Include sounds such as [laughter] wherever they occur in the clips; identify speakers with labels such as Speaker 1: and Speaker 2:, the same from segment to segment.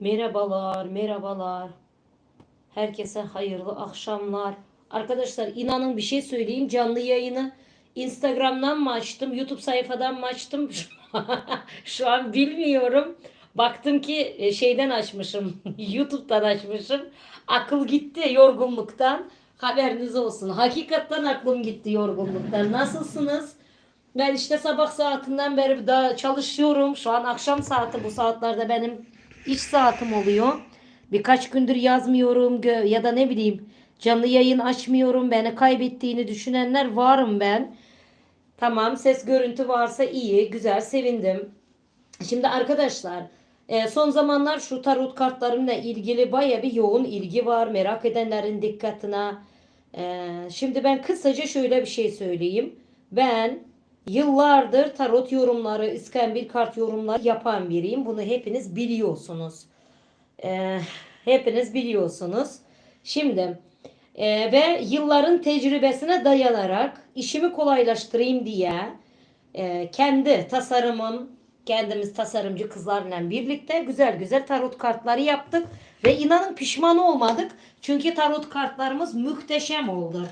Speaker 1: Merhabalar, merhabalar. Herkese hayırlı akşamlar. Arkadaşlar inanın bir şey söyleyeyim. Canlı yayını Instagram'dan mı açtım, YouTube sayfadan mı açtım? [laughs] Şu an bilmiyorum. Baktım ki e, şeyden açmışım, [laughs] YouTube'dan açmışım. Akıl gitti yorgunluktan. Haberiniz olsun. Hakikaten aklım gitti yorgunluktan. Nasılsınız? Ben işte sabah saatinden beri daha çalışıyorum. Şu an akşam saati bu saatlerde benim iş saatim oluyor. Birkaç gündür yazmıyorum ya da ne bileyim canlı yayın açmıyorum. Beni kaybettiğini düşünenler varım ben. Tamam ses görüntü varsa iyi, güzel, sevindim. Şimdi arkadaşlar e, son zamanlar şu tarot kartlarımla ilgili baya bir yoğun ilgi var. Merak edenlerin dikkatine. E, şimdi ben kısaca şöyle bir şey söyleyeyim. Ben yıllardır tarot yorumları, iskambil kart yorumları yapan biriyim. Bunu hepiniz biliyorsunuz. E, hepiniz biliyorsunuz. Şimdi e, ve yılların tecrübesine dayanarak işimi kolaylaştırayım diye e, kendi tasarımım, kendimiz tasarımcı kızlarla birlikte güzel güzel tarot kartları yaptık. Ve inanın pişman olmadık. Çünkü tarot kartlarımız muhteşem oldu.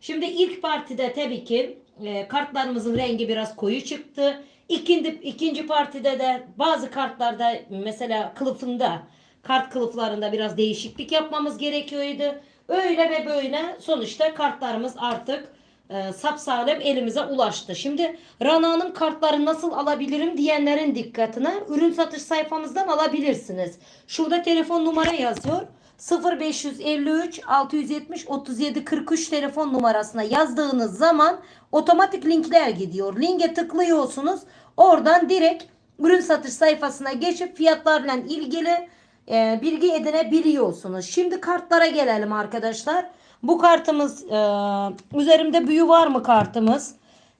Speaker 1: Şimdi ilk partide tabii ki e, kartlarımızın rengi biraz koyu çıktı. İkinci, ikinci partide de bazı kartlarda mesela kılıfında kart kılıflarında biraz değişiklik yapmamız gerekiyordu. Öyle ve böyle sonuçta kartlarımız artık e, sapsağlam elimize ulaştı. Şimdi Rana'nın kartları nasıl alabilirim diyenlerin dikkatine ürün satış sayfamızdan alabilirsiniz. Şurada telefon numara yazıyor. 0553 670 37 43 telefon numarasına yazdığınız zaman otomatik linkler gidiyor. Linke tıklıyorsunuz. Oradan direkt ürün satış sayfasına geçip fiyatlarla ilgili e, bilgi edinebiliyorsunuz. Şimdi kartlara gelelim arkadaşlar. Bu kartımız e, üzerimde büyü var mı kartımız?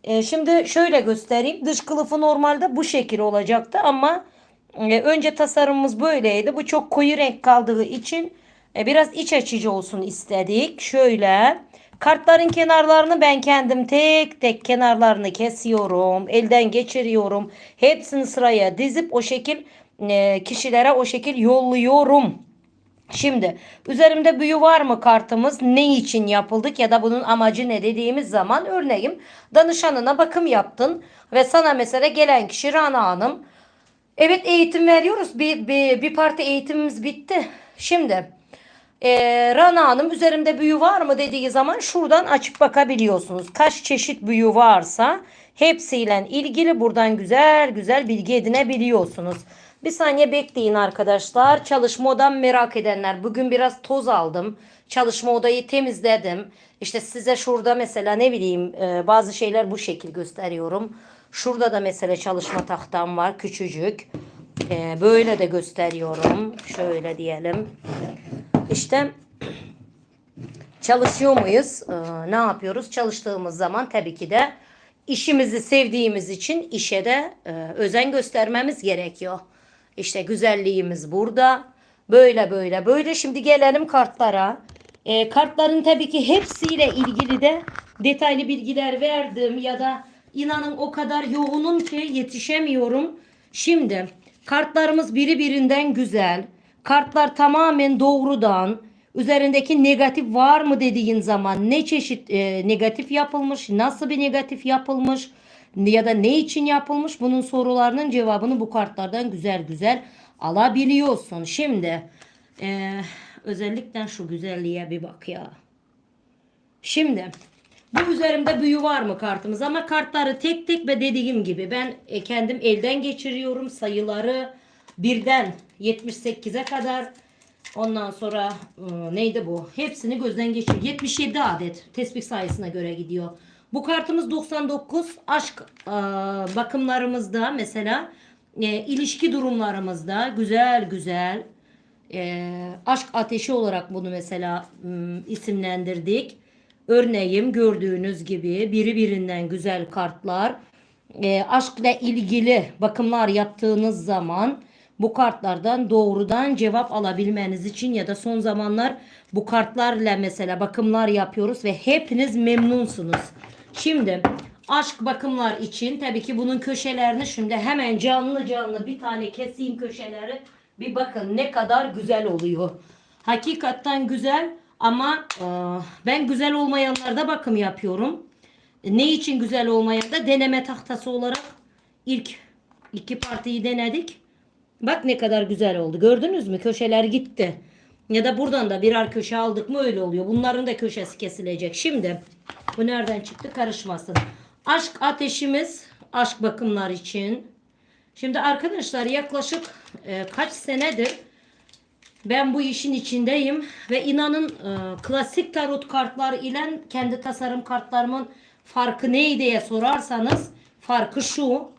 Speaker 1: E, şimdi şöyle göstereyim. Dış kılıfı normalde bu şekil olacaktı ama e, önce tasarımımız böyleydi. Bu çok koyu renk kaldığı için e, biraz iç açıcı olsun istedik. Şöyle kartların kenarlarını ben kendim tek tek kenarlarını kesiyorum. Elden geçiriyorum. Hepsini sıraya dizip o şekil e, kişilere o şekil yolluyorum. Şimdi üzerimde büyü var mı kartımız ne için yapıldık ya da bunun amacı ne dediğimiz zaman örneğin danışanına bakım yaptın ve sana mesela gelen kişi Rana Hanım evet eğitim veriyoruz bir, bir, bir parti eğitimimiz bitti. Şimdi e, Rana Hanım üzerimde büyü var mı dediği zaman şuradan açıp bakabiliyorsunuz. Kaç çeşit büyü varsa hepsiyle ilgili buradan güzel güzel bilgi edinebiliyorsunuz. Bir saniye bekleyin arkadaşlar. Çalışma odam merak edenler. Bugün biraz toz aldım. Çalışma odayı temizledim. İşte size şurada mesela ne bileyim e, bazı şeyler bu şekil gösteriyorum. Şurada da mesela çalışma tahtam var küçücük. E, böyle de gösteriyorum. Şöyle diyelim. İşte çalışıyor muyuz? Ee, ne yapıyoruz? Çalıştığımız zaman tabii ki de işimizi sevdiğimiz için işe de e, özen göstermemiz gerekiyor. İşte güzelliğimiz burada. Böyle böyle böyle. Şimdi gelelim kartlara. E, kartların tabii ki hepsiyle ilgili de detaylı bilgiler verdim ya da inanın o kadar yoğunum ki yetişemiyorum. Şimdi kartlarımız biri birinden güzel. Kartlar tamamen doğrudan. Üzerindeki negatif var mı dediğin zaman ne çeşit e, negatif yapılmış, nasıl bir negatif yapılmış ya da ne için yapılmış bunun sorularının cevabını bu kartlardan güzel güzel alabiliyorsun. Şimdi e, özellikle şu güzelliğe bir bak ya. Şimdi bu üzerimde büyü var mı kartımız ama kartları tek tek ve dediğim gibi ben e, kendim elden geçiriyorum sayıları birden 78'e kadar. Ondan sonra e, neydi bu? Hepsini gözden geçir 77 adet tespih sayısına göre gidiyor. Bu kartımız 99 aşk e, bakımlarımızda mesela e, ilişki durumlarımızda güzel güzel e, aşk ateşi olarak bunu mesela m, isimlendirdik. Örneğin gördüğünüz gibi biri birinden güzel kartlar. E, aşkla ilgili bakımlar yaptığınız zaman bu kartlardan doğrudan cevap alabilmeniz için ya da son zamanlar bu kartlarla mesela bakımlar yapıyoruz ve hepiniz memnunsunuz. Şimdi aşk bakımlar için tabii ki bunun köşelerini şimdi hemen canlı canlı bir tane keseyim köşeleri Bir bakın ne kadar güzel oluyor. Hakikaten güzel ama e, ben güzel olmayanlarda bakım yapıyorum. Ne için güzel olmayan da deneme tahtası olarak ilk iki partiyi denedik. Bak ne kadar güzel oldu. Gördünüz mü? Köşeler gitti. Ya da buradan da birer köşe aldık mı öyle oluyor. Bunların da köşesi kesilecek. Şimdi bu nereden çıktı karışmasın. Aşk ateşimiz aşk bakımlar için. Şimdi arkadaşlar yaklaşık e, kaç senedir ben bu işin içindeyim ve inanın e, klasik tarot kartlar ile kendi tasarım kartlarımın farkı ne diye sorarsanız farkı şu.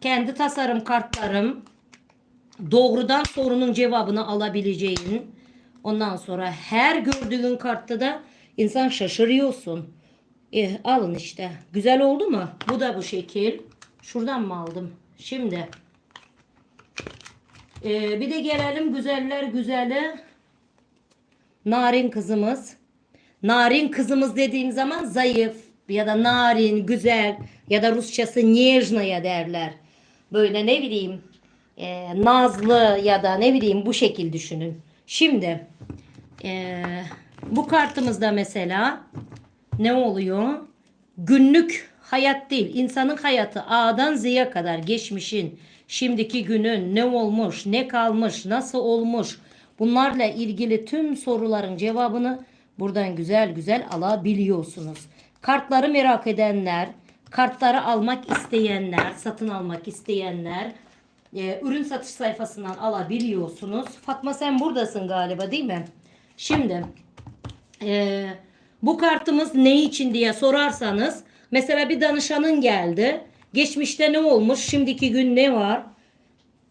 Speaker 1: Kendi tasarım kartlarım doğrudan sorunun cevabını alabileceğin ondan sonra her gördüğün kartta da insan şaşırıyorsun. E, alın işte. Güzel oldu mu? Bu da bu şekil. Şuradan mı aldım? Şimdi. E, bir de gelelim güzeller güzeli. Narin kızımız. Narin kızımız dediğim zaman zayıf ya da narin, güzel ya da Rusçası Nijnaya derler. Böyle ne bileyim e, nazlı ya da ne bileyim bu şekil düşünün. Şimdi e, bu kartımızda mesela ne oluyor? Günlük hayat değil. insanın hayatı A'dan Z'ye kadar geçmişin, şimdiki günün ne olmuş, ne kalmış, nasıl olmuş bunlarla ilgili tüm soruların cevabını buradan güzel güzel alabiliyorsunuz. Kartları merak edenler, kartları almak isteyenler, satın almak isteyenler e, ürün satış sayfasından alabiliyorsunuz. Fatma sen buradasın galiba değil mi? Şimdi e, bu kartımız ne için diye sorarsanız mesela bir danışanın geldi. Geçmişte ne olmuş? Şimdiki gün ne var?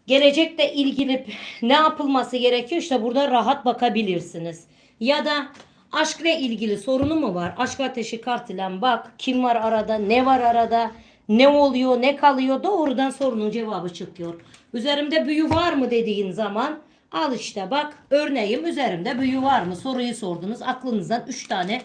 Speaker 1: Gelecekle ilgili [laughs] ne yapılması gerekiyor? İşte burada rahat bakabilirsiniz. Ya da aşkla ilgili sorunu mu var? Aşk ateşi kartıyla bak kim var arada, ne var arada, ne oluyor, ne kalıyor doğrudan sorunun cevabı çıkıyor. Üzerimde büyü var mı dediğin zaman al işte bak örneğim üzerimde büyü var mı soruyu sordunuz. Aklınızdan 3 tane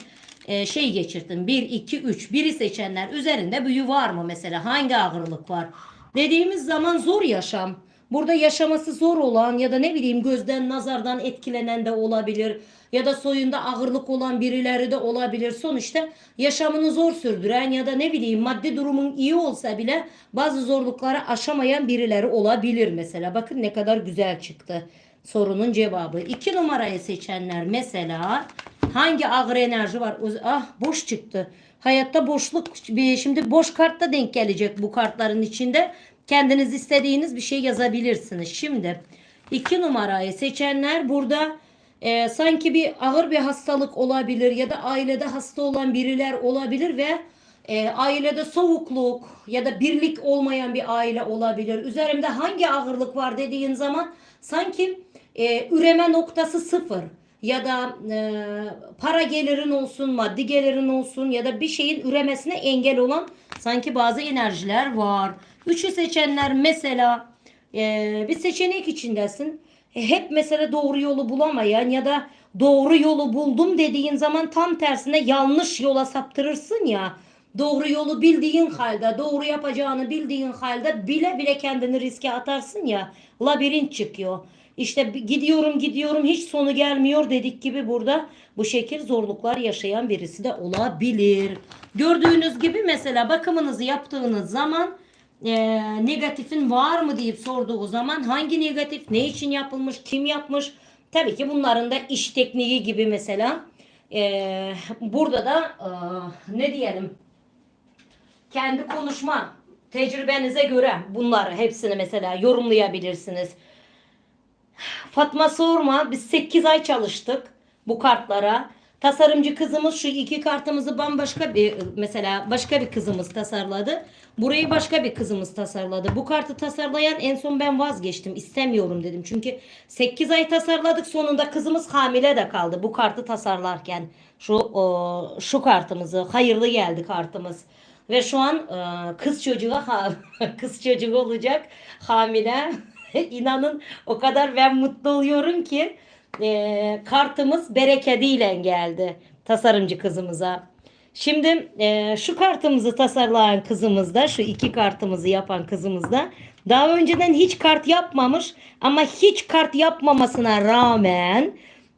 Speaker 1: e, şey geçirtin. 1, 2, 3. Biri seçenler üzerinde büyü var mı mesela? Hangi ağırlık var? Dediğimiz zaman zor yaşam. Burada yaşaması zor olan ya da ne bileyim gözden nazardan etkilenen de olabilir. Ya da soyunda ağırlık olan birileri de olabilir. Sonuçta yaşamını zor sürdüren ya da ne bileyim maddi durumun iyi olsa bile bazı zorlukları aşamayan birileri olabilir mesela. Bakın ne kadar güzel çıktı sorunun cevabı. İki numarayı seçenler mesela hangi ağır enerji var? Ah boş çıktı. Hayatta boşluk şimdi boş kartta denk gelecek bu kartların içinde. Kendiniz istediğiniz bir şey yazabilirsiniz. Şimdi iki numarayı seçenler burada e, sanki bir ağır bir hastalık olabilir ya da ailede hasta olan biriler olabilir ve e, ailede soğukluk ya da birlik olmayan bir aile olabilir. Üzerimde hangi ağırlık var dediğin zaman sanki e, üreme noktası sıfır ya da e, para gelirin olsun, maddi gelirin olsun ya da bir şeyin üremesine engel olan sanki bazı enerjiler var. Üçü seçenler mesela e, bir seçenek içindesin. E, hep mesela doğru yolu bulamayan ya da doğru yolu buldum dediğin zaman tam tersine yanlış yola saptırırsın ya. Doğru yolu bildiğin halde, doğru yapacağını bildiğin halde bile bile kendini riske atarsın ya. Labirent çıkıyor. İşte gidiyorum gidiyorum hiç sonu gelmiyor dedik gibi burada bu şekil zorluklar yaşayan birisi de olabilir. Gördüğünüz gibi mesela bakımınızı yaptığınız zaman e, negatifin var mı deyip sorduğu zaman hangi negatif, ne için yapılmış, kim yapmış? Tabii ki bunların da iş tekniği gibi mesela. E, burada da e, ne diyelim kendi konuşma tecrübenize göre bunları hepsini mesela yorumlayabilirsiniz. Fatma sorma biz 8 ay çalıştık bu kartlara. Tasarımcı kızımız şu iki kartımızı bambaşka bir mesela başka bir kızımız tasarladı. Burayı başka bir kızımız tasarladı. Bu kartı tasarlayan en son ben vazgeçtim. istemiyorum dedim. Çünkü 8 ay tasarladık sonunda kızımız hamile de kaldı bu kartı tasarlarken. Şu o, şu kartımızı hayırlı geldi kartımız. Ve şu an e, kız çocuğu ha- [laughs] kız çocuğu olacak hamile. [laughs] İnanın o kadar ben mutlu oluyorum ki e, kartımız bereketiyle geldi tasarımcı kızımıza. Şimdi e, şu kartımızı tasarlayan kızımız da şu iki kartımızı yapan kızımız da Daha önceden hiç kart yapmamış ama hiç kart yapmamasına rağmen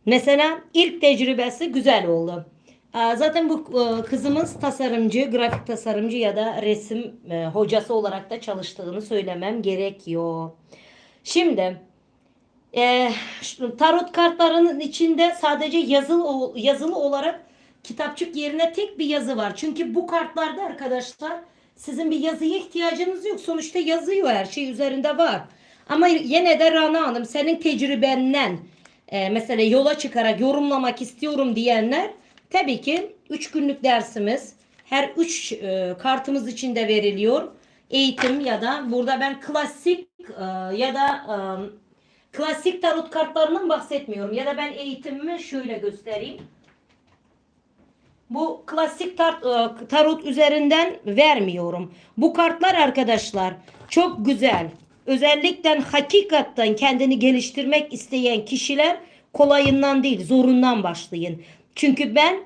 Speaker 1: mesela ilk tecrübesi güzel oldu. Zaten bu e, kızımız tasarımcı, grafik tasarımcı ya da resim e, hocası olarak da çalıştığını söylemem gerekiyor. Şimdi e, tarot kartlarının içinde sadece yazılı yazılı olarak kitapçık yerine tek bir yazı var. Çünkü bu kartlarda arkadaşlar sizin bir yazıya ihtiyacınız yok. Sonuçta yazıyor her şey üzerinde var. Ama yine de Rana Hanım senin tecrübenden e, mesela yola çıkarak yorumlamak istiyorum diyenler tabii ki 3 günlük dersimiz her 3 kartımız içinde veriliyor. Eğitim ya da burada ben klasik e, ya da e, klasik tarot kartlarından bahsetmiyorum. Ya da ben eğitimimi şöyle göstereyim. Bu klasik tar- e, tarot üzerinden vermiyorum. Bu kartlar arkadaşlar çok güzel. Özellikle hakikaten kendini geliştirmek isteyen kişiler kolayından değil zorundan başlayın. Çünkü ben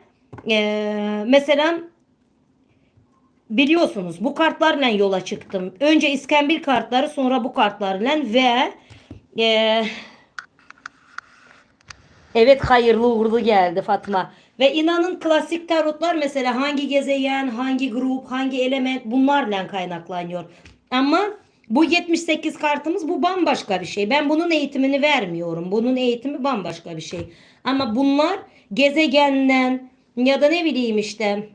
Speaker 1: e, mesela biliyorsunuz bu kartlarla yola çıktım. Önce iskambil kartları sonra bu kartlarla ve e, Evet hayırlı uğurlu geldi Fatma. Ve inanın klasik tarotlar mesela hangi gezegen, hangi grup, hangi element bunlarla kaynaklanıyor. Ama bu 78 kartımız bu bambaşka bir şey. Ben bunun eğitimini vermiyorum. Bunun eğitimi bambaşka bir şey. Ama bunlar gezegenden ya da ne bileyim işte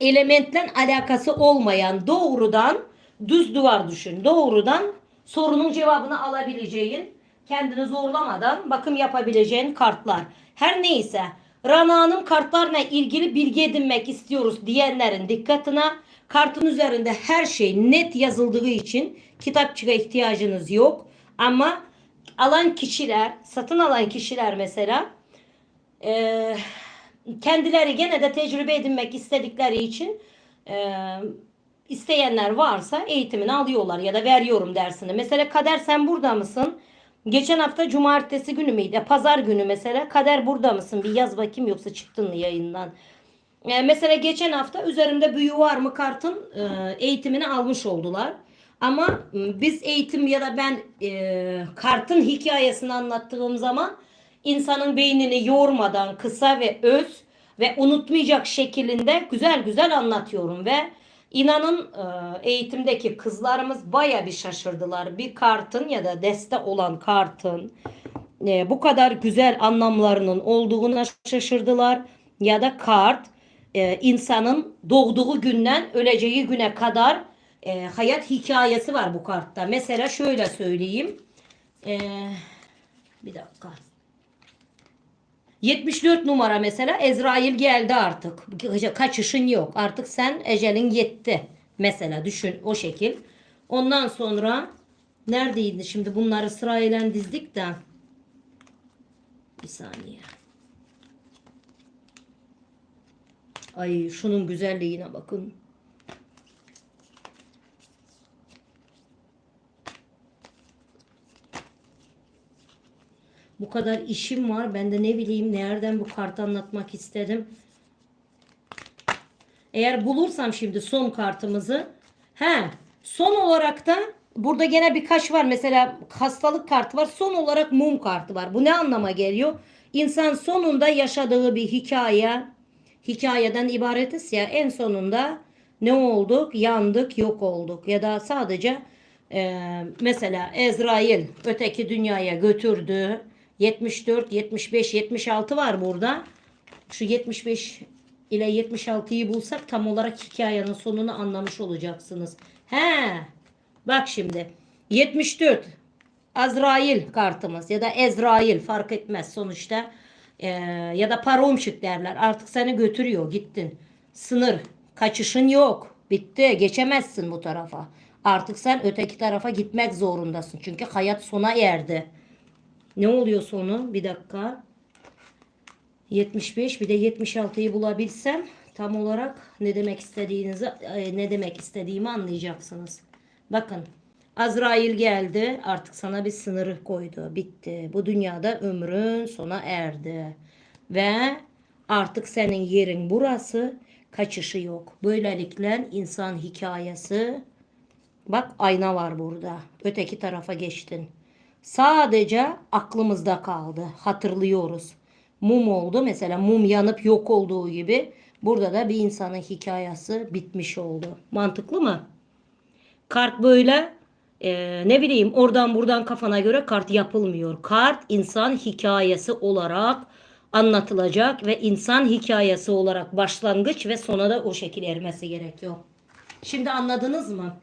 Speaker 1: elementle alakası olmayan doğrudan düz duvar düşün. Doğrudan sorunun cevabını alabileceğin kendini zorlamadan bakım yapabileceğin kartlar. Her neyse Rana Hanım kartlarla ilgili bilgi edinmek istiyoruz diyenlerin dikkatine kartın üzerinde her şey net yazıldığı için kitapçığa ihtiyacınız yok. Ama alan kişiler, satın alan kişiler mesela eee kendileri gene de tecrübe edinmek istedikleri için e, isteyenler varsa eğitimini alıyorlar ya da veriyorum dersini. Mesela Kader sen burada mısın? Geçen hafta cumartesi günü müydü? E, Pazar günü mesela Kader burada mısın? Bir yaz bakayım yoksa çıktın mı yayından? E, mesela geçen hafta üzerimde büyü var mı kartın e, eğitimini almış oldular. Ama m, biz eğitim ya da ben e, kartın hikayesini anlattığım zaman insanın beynini yormadan kısa ve öz ve unutmayacak şeklinde güzel güzel anlatıyorum ve inanın e, eğitimdeki kızlarımız baya bir şaşırdılar. Bir kartın ya da deste olan kartın e, bu kadar güzel anlamlarının olduğuna şaşırdılar ya da kart e, insanın doğduğu günden öleceği güne kadar hayat hikayesi var bu kartta. Mesela şöyle söyleyeyim. Bir dakika. 74 numara mesela Ezrail geldi artık. Kaçışın yok. Artık sen ecelin yetti. Mesela düşün o şekil. Ondan sonra neredeydi şimdi bunları sırayla dizdik de. Bir saniye. Ay şunun güzelliğine bakın. Bu kadar işim var. Ben de ne bileyim nereden bu kartı anlatmak istedim. Eğer bulursam şimdi son kartımızı. He, son olarak da burada gene birkaç var. Mesela hastalık kartı var. Son olarak mum kartı var. Bu ne anlama geliyor? İnsan sonunda yaşadığı bir hikaye, hikayeden ibaretiz ya en sonunda ne olduk? Yandık, yok olduk. Ya da sadece e, mesela Ezrail öteki dünyaya götürdü. 74, 75, 76 var burada. Şu 75 ile 76'yı bulsak tam olarak hikayenin sonunu anlamış olacaksınız. He. Bak şimdi. 74 Azrail kartımız ya da Ezrail fark etmez sonuçta. Ee, ya da paromşik derler. Artık seni götürüyor. Gittin. Sınır. Kaçışın yok. Bitti. Geçemezsin bu tarafa. Artık sen öteki tarafa gitmek zorundasın. Çünkü hayat sona erdi. Ne oluyor sonu? Bir dakika. 75 bir de 76'yı bulabilsem tam olarak ne demek istediğinizi e, ne demek istediğimi anlayacaksınız. Bakın Azrail geldi artık sana bir sınırı koydu. Bitti. Bu dünyada ömrün sona erdi. Ve artık senin yerin burası. Kaçışı yok. Böylelikle insan hikayesi Bak ayna var burada. Öteki tarafa geçtin. Sadece aklımızda kaldı. Hatırlıyoruz. Mum oldu mesela mum yanıp yok olduğu gibi burada da bir insanın hikayesi bitmiş oldu. Mantıklı mı? Kart böyle e, ne bileyim oradan buradan kafana göre kart yapılmıyor. Kart insan hikayesi olarak anlatılacak ve insan hikayesi olarak başlangıç ve sona da o şekilde ermesi gerekiyor. Şimdi anladınız mı?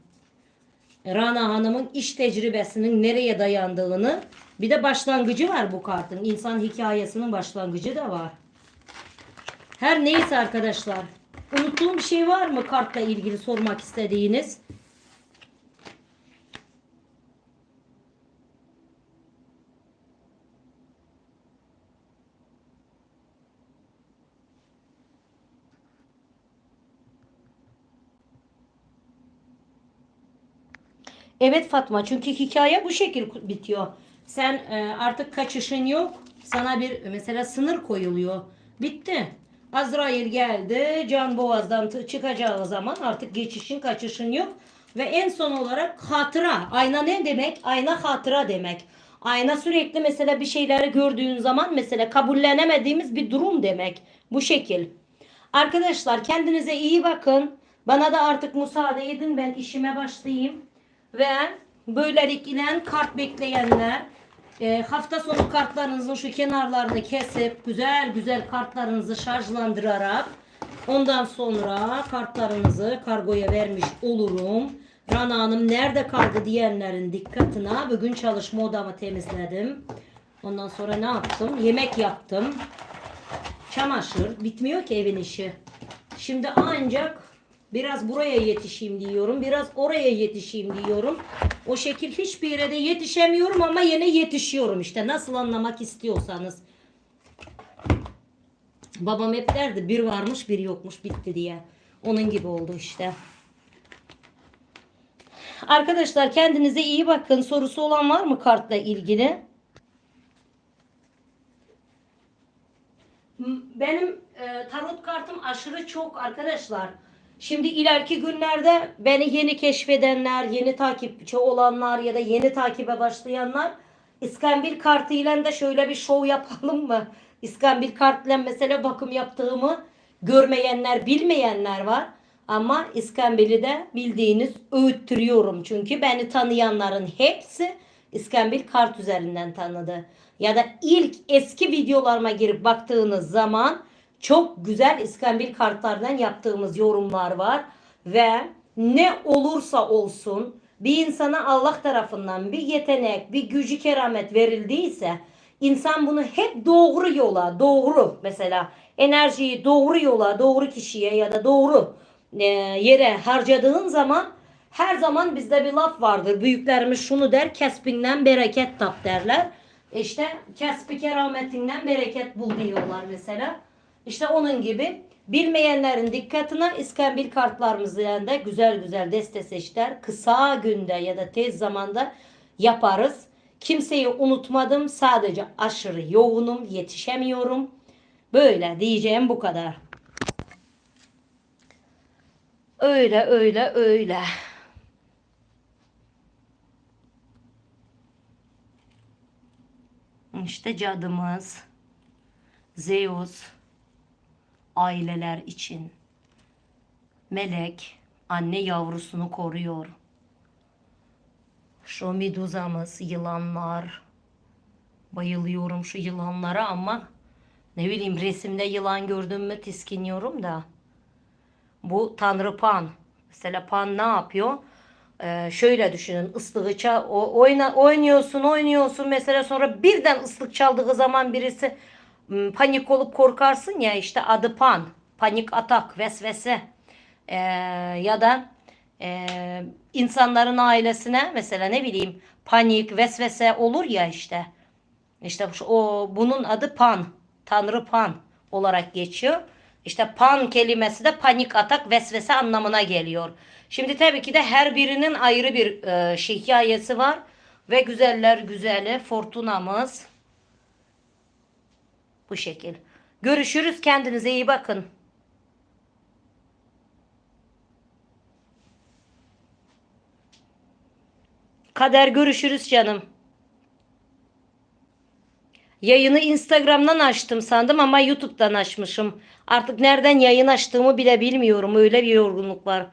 Speaker 1: Rana Hanım'ın iş tecrübesinin nereye dayandığını bir de başlangıcı var bu kartın. İnsan hikayesinin başlangıcı da var. Her neyse arkadaşlar. Unuttuğum bir şey var mı kartla ilgili sormak istediğiniz? Evet Fatma çünkü hikaye bu şekil bitiyor. Sen e, artık kaçışın yok. Sana bir mesela sınır koyuluyor. Bitti. Azrail geldi. Can boğazdan çıkacağı zaman artık geçişin kaçışın yok. Ve en son olarak hatıra. Ayna ne demek? Ayna hatıra demek. Ayna sürekli mesela bir şeyleri gördüğün zaman mesela kabullenemediğimiz bir durum demek. Bu şekil. Arkadaşlar kendinize iyi bakın. Bana da artık müsaade edin ben işime başlayayım. Ve böylelikle kart bekleyenler e, hafta sonu kartlarınızın şu kenarlarını kesip güzel güzel kartlarınızı şarjlandırarak ondan sonra kartlarınızı kargoya vermiş olurum. Rana Hanım nerede kaldı diyenlerin dikkatine bugün çalışma odamı temizledim. Ondan sonra ne yaptım? Yemek yaptım. Çamaşır. Bitmiyor ki evin işi. Şimdi ancak biraz buraya yetişeyim diyorum. Biraz oraya yetişeyim diyorum. O şekil hiçbir yere de yetişemiyorum ama yine yetişiyorum işte. Nasıl anlamak istiyorsanız. Babam hep derdi bir varmış bir yokmuş bitti diye. Onun gibi oldu işte. Arkadaşlar kendinize iyi bakın. Sorusu olan var mı kartla ilgili? Benim e, tarot kartım aşırı çok arkadaşlar. Şimdi ileriki günlerde beni yeni keşfedenler, yeni takipçi olanlar ya da yeni takibe başlayanlar İskambil kartıyla da şöyle bir şov yapalım mı? İskambil kartıyla mesela bakım yaptığımı görmeyenler, bilmeyenler var. Ama İskambil'i de bildiğiniz öğüttürüyorum. Çünkü beni tanıyanların hepsi İskambil kart üzerinden tanıdı. Ya da ilk eski videolarıma girip baktığınız zaman çok güzel İskambil kartlardan yaptığımız yorumlar var. Ve ne olursa olsun bir insana Allah tarafından bir yetenek, bir gücü keramet verildiyse insan bunu hep doğru yola, doğru mesela enerjiyi doğru yola, doğru kişiye ya da doğru e, yere harcadığın zaman her zaman bizde bir laf vardır. Büyüklerimiz şunu der, kesbinden bereket tap derler. İşte kesbi kerametinden bereket bul diyorlar mesela. İşte onun gibi bilmeyenlerin dikkatine iskambil kartlarımızla da güzel güzel deste seçler kısa günde ya da tez zamanda yaparız. Kimseyi unutmadım. Sadece aşırı yoğunum, yetişemiyorum. Böyle diyeceğim bu kadar. Öyle öyle öyle. İşte cadımız. Zeus aileler için. Melek anne yavrusunu koruyor. Şu meduzamız, yılanlar. Bayılıyorum şu yılanlara ama ne bileyim resimde yılan gördüm mü tiskiniyorum da. Bu Tanrı Pan. Mesela Pan ne yapıyor? Ee, şöyle düşünün ıslığı o, oyna, oynuyorsun oynuyorsun mesela sonra birden ıslık çaldığı zaman birisi panik olup korkarsın ya işte adı pan panik atak vesvese Ee, ya da e, insanların ailesine mesela ne bileyim panik vesvese olur ya işte işte o bunun adı pan tanrı pan olarak geçiyor. İşte pan kelimesi de panik atak vesvese anlamına geliyor. Şimdi tabii ki de her birinin ayrı bir e, hikayesi var ve güzeller güzeli fortunamız bu şekil. Görüşürüz kendinize iyi bakın. Kader görüşürüz canım. Yayını Instagram'dan açtım sandım ama YouTube'dan açmışım. Artık nereden yayın açtığımı bile bilmiyorum. Öyle bir yorgunluk var.